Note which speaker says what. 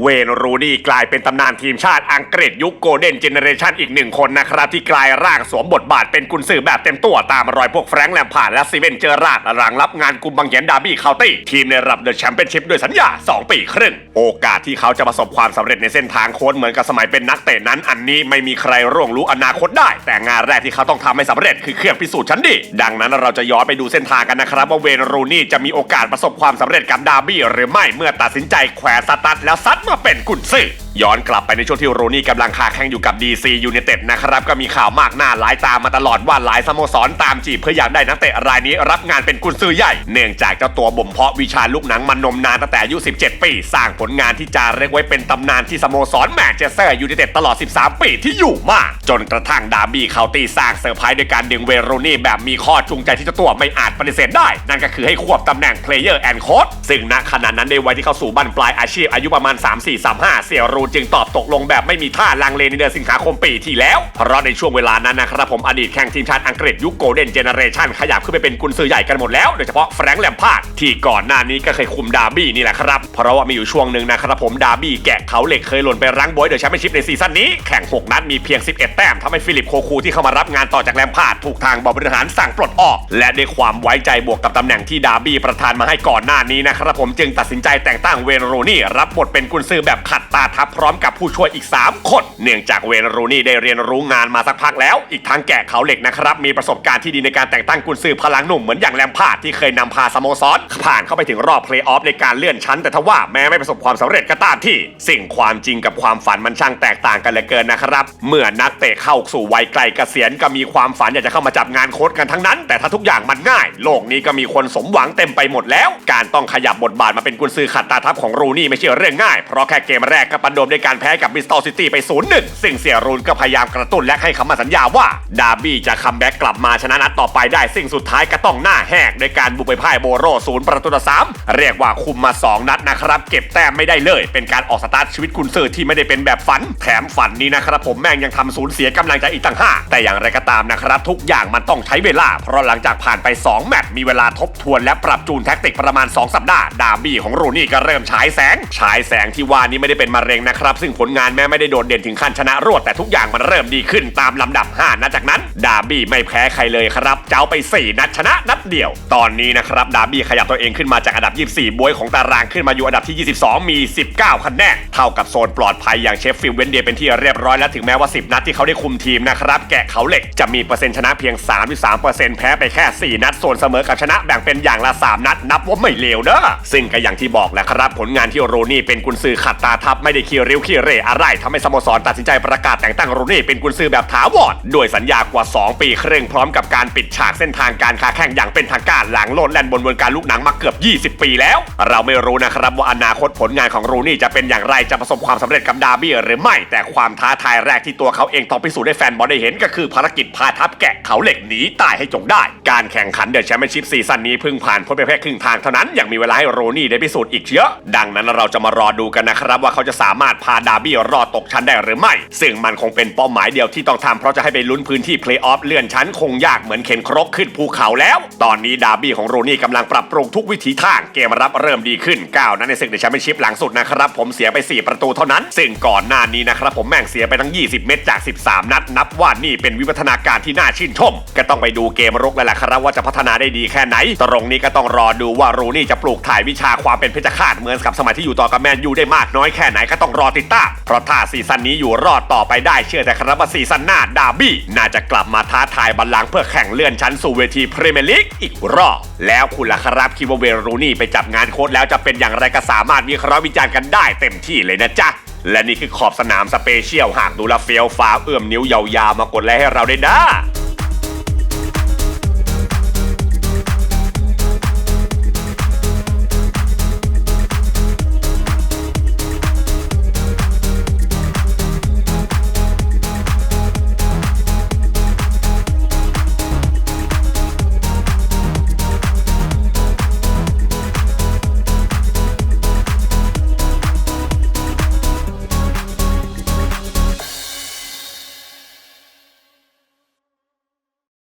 Speaker 1: เวนรูนี่กลายเป็นตำนานทีมชาติอังกฤษยุคโกลเด้นเจเนเรชันอีกหนึ่งคนนะครับ ที่กลายร่างสวมบทบาทเป็นกุนซือแบบเต็มตัวตามรอยพวกแฟรงค์แลมพาร์ดและซีเวนเจอราร์ดหลังรับงานกุมบังเหียนดาร์บี้เคาน์ตี้ทีมในระดับเดอะแชมเปี้ยนชิพด้วยสัญญา 2 ปีครึ่ง โอกาสที่เขาจะประสบความสำเร็จในเส้นทางโค้ชเหมือนกับสมัยเป็นนักเตะนั้น อันนี้ไม่มีใครร่วงรู้อนาคตได้ แต่งานแรกที่เขาต้องทำให้สำเร็จคือเครื่องพิสูจน์ชั้นดี ดังนั้นเราจะย้อนไปดูเส้นทางกันนะครับว่าเวนรูนี่จะมีโอกาสประสบความสำเร็จกับดาร์บี้หรือไม่เมื่อตัดสินใจแขวนสตัดแล้วซัดมาเป็นกุนซือ ย้อนกลับไปในช่วงที่โรนี่กำลังคาแข่งอยู่กับ DC United นะครับ ก็มีข่าวมากหน้าหลายตามาตลอดว่าหลายสโมสรตามจีบเพื่ออยากได้นักเตะรายนี้รับงานเป็นกุนซือใหญ่ เนื่องจากเจ้าตัวบ่มเพาะวิชาลูกหนังมานมนานตั้งแต่อายุ 17 ปี สร้างผลงานที่จะเรียกไว้เป็นตำนานที่สโมสรแมนเชสเตอร์ยูไนเต็ดตลอด 13 ปีที่อยู่มาจนกระทั่งดาร์บี้เคาตีสร้างเซอร์ไพรส์ด้วยการดึงเวโรนี่แบบมีข้อจูงใจที่เจ้าตัวไม่อาจปฏิเสธได้ นั่นก็คือให้ควบตำแหน่ง Player and Coach ซึ่งณขณะนั้นในวัยที่เข้าสู่บั้นปลายอาชีพอายุประมาณ 3-4-3-5เสี่ยรูจึงตอบตกลงแบบไม่มีท่าลังเลในเดือนสิงหาคมปีที่แล้ว เพราะในช่วงเวลานั้นนะครับผมอดีตแข่งทีมชาติอังกฤษยุคโกลเด้นเจเนเรชันขยับขึ้นไปเป็นกุนซือใหญ่กันหมดแล้วโดยเฉพาะแฟรงค์แลมพาร์ดที่ก่อนหน้านี้ก็เคยคุมดาร์บี้นี่แหละครับ เพราะว่ามีอยู่ช่วงหนึ่งนะครับผมดาร์บี้แกะเขาเหล็กเคยหล่นไปรั้งบอยเดอะแชมเปี้ยนชิพในซีซั่นนี้แข่ง 6 นัดมีเพียง 11 แต้มทำให้ฟิลิปโคคูที่เข้ามารับงานต่อจากแลมพาร์ดถูกทางบริหารสั่งปลดออก และด้วยความไว้ใจบวกกับตำแหน่งที่ดาร์บี้ประธานมาให้ก่อนหน้านี้นะครับผมจึงตัดสินใจแต่งตั้งเวนโรนี่รับบทเป็นกุนซือแบบขัดตาทับพร้อมกับผู้ช่วยอีก 3 คน เนื่องจากเวนโรนี่ได้เรียนรู้งานมาสักพักแล้ว อีกทั้งแกะเขาเหล็กนะครับ มีประสบการณ์ที่ดีในการแต่งตั้งกุนซือพลังหนุ่มเหมือนอย่างแลมพาร์ดที่เคยนำพาสโมสรผ่านเข้าไปถึงรอบเพลย์ออฟในการเลื่อนชั้น แต่ทว่าแม้ไม่ประสบความสำเร็จก็ตามที่ สิ่งความจริงกับความฝันมันช่างแตกต่างกันเหลือเกินนะครับ เมื่อนักเตะเข้าสู่วัยไกลเกษียณก็มีความฝันอยากจะเข้ามาจับงานโค้ชกันทั้งนั้น แต่ถ้าทุกอย่างมันง่าย โลกนี้ก็มีคนสมหวังเต็มไปหมดแล้ว การต้องขยับบทบาทมาเป็นกุนซือขัดตาทัพของรูนี่ไม่ใช่เรื่องง่ายเพราะแค่เกมแรกก็ประโดมด้วยการแพ้กับบิสตอลซิตี้ไป 0-1 ซึ่งเสียรูนก็พยายามกระตุ้นและให้คำมั่นสัญญาว่า ดาร์บี้จะคัมแบ็กกลับมาชนะนัดต่อไปได้ ซึ่งสุดท้ายก็ต้องหน้าแหกโดยการบุกไปพ่ายโบโรศูนย์ประตูต่อสามเรียกว่าคุมมา 2 นัดนะครับ เก็บแต้มไม่ได้เลย เป็นการออกสตาร์ทชีวิตคุณซื้อที่ไม่ได้เป็นแบบฝัน แถมฝันนี้นะครับผมแม่งยังทำสูญเสียกำลังใจอีกต่างห้าแต่อย่างไรก็ตามนะครับทุกอย่างมันต้องใช้เวลา เพราะหลังจากผ่านไป 2 แมตช์มีเวลาทบทวนและปรับจูนแท็กติกประมาณ 2 สัปดาห์ ดาร์บี้ของรูนี่ก็เริ่มฉายแสงฉายแสงที่ว่านี้ไม่ได้เป็นมะเร็งนะครับ ซึ่งผลงานแม้ไม่ได้โดดเด่นถึงขั้นชนะรวดแต่ทุกอย่างมันเริ่มดีขึ้นตามลำดับ 5 นัดจากนั้น ดาร์บี้ไม่แพ้ใครเลยครับ เจ้าไป 4 นัดชนะนัดเดียว ตอนนี้นะครับดาร์บี้ขยับตัวเองขึ้นมาจากอันดับ 24 บวยของตารางขึ้นมาอยู่อันดับที่ 22 มี 19 คะแนนเท่ากับโซนปลอดภัยอย่างเชฟฟิลด์เวนเดียเป็นที่เรียบร้อยแล้วถึงแม้ว่า 10 นัดที่เขาได้คุมทีมนะครับแกะเขาเหล็กจะมีเปอร์เซ็นต์ชนะเพียง 33%แพ้ไปแค่ 4 นัดส่วนเสมอกับชนะแบ่งเป็นอย่างละ 3 นัด นับว่าไม่เลวเด้อซึ่งก็อย่างที่บอกแหละครับผลงานที่โรนี่เป็นกุนซือขัดตาทับไม่ได้ขี้ริ้วขี้เร่อะไรทำให้สโมสรตัดสินใจประกาศแต่งตั้งโรนี่เป็นกุนซือแบบถาวรด้วยสัญญากว่า 2 ปีครึ่งพร้อมกับการปิดฉากเส้นทางการค้าแข่งอย่างเป็นทางการหลังโลดแล่นบนวงการลูกหนังมาเกือบ 20 ปีแล้ว เราไม่รู้นะครับว่าอนาคตผลงานของโรนี่จะเป็นอย่างไรจะประสบความสำเร็จกับดาร์บี้หรือไม่ แต่ความท้าทายแรกที่ตัวเขาเองต้องพิสูจน์ให้แฟนบอลได้เห็นก็คือภารกิจพาทัพแกะเขาเหล็กหนีตายให้จงได้ การแข่งขันเดอะแชมเปี้ยนชิพซีซั่นนี้เพิ่งผ่านพ้นไปแค่ครึ่งทางเท่านั้นยังมีเวลาให้โรนี่ได้พิสูจน์อีกเยอะ ดังนั้นเราจะมารอดูกันนะครับว่าเขาจะสามารถพาดาร์บี้รอดตกชั้นได้หรือไม่ ซึ่งมันคงเป็นเป้าหมายเดียวที่ต้องทำเพราะจะให้ไปลุ้นพื้นที่เพลย์ออฟเลื่อนชั้นคงยากเหมือนเข็นครกขึ้นภูเขาแล้ว ตอนนี้ดาร์บี้ของโรนี่กำลังปรับปรุงทุกวิถีทางเกมรับเริ่มดีขึ้นก้าวนั้นในศึกเดอะแชมเปี้ยนชิพหลังสุดนะครับผมเสียไป 4 ประตูเท่านั้น ซึ่งก่อนหน้านี้นะครับผมแม่งเสียไปทั้ง 20 เม็ดจาก 13 นัด นับว่านี่เป็นวิวัฒนาการที่น่าชื่นชม ก็ต้องไปดูเกมรุกแล้วล่ะครับว่าจะพัฒนาได้ดีแค่ไหน ตรงนี้ก็ต้องรอดูว่ารูนี่จะปลูกถ่ายวิชาความเป็นเพชฌฆาตเหมือนกับสมัยที่อยู่ต่อกับแมนยูได้มากน้อยแค่ไหนก็ต้องรอติดตาม เพราะถ้าซีซั่นนี้อยู่รอดต่อไปได้เชื่อแต่ครับว่าซีซั่นหน้าดาร์บี้ น่าจะกลับมาท้าทายบัลลังเพื่อแข่งเลื่อนชั้นสู่เวทีพรีเมียร์ลีกอีกรอบ แล้วคุณล่ะครับคิดว่าเวโรนี่ไปจับงานโค้ชแล้วจะเป็นอย่างไรก็สามารถวิเคราะห์วิจารณ์กันได้เต็มที่เลยนะจ๊ะและนี่คือขอบสนามสเปเชียลหากดูแลเฟียวฟ้าเอื้อมนิ้วยาวๆมากดไลค์ให้เราได้นะ